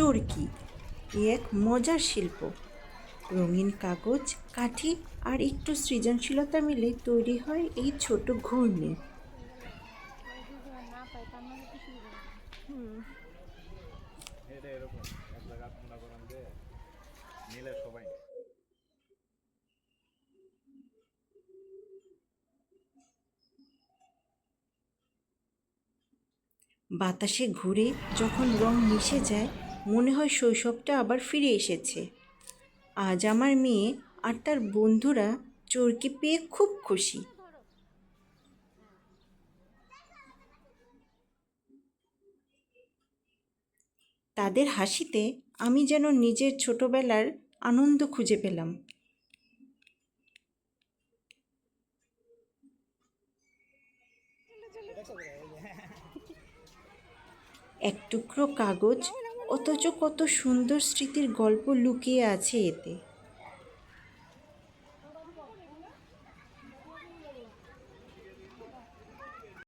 চরকি এ এক মজার শিল্প। রঙিন কাগজ, কাঠি আর একটু সৃজনশীলতা মিলে তৈরি হয় এই ছোট ঘূর্ণি। বাতাসে ঘুরে যখন রং মিশে যায় মনে হয় শৈশবটা আবার ফিরে এসেছে। আজ আমার মেয়ে আর তার বন্ধুরা চরকি পেয়ে খুব খুশি। তাদের হাসিতে আমি যেন নিজের ছোটবেলার আনন্দ খুঁজে পেলাম। এক টুকরো কাগজ অথচ কত সুন্দর স্মৃতির গল্প লুকিয়ে আছে এতে।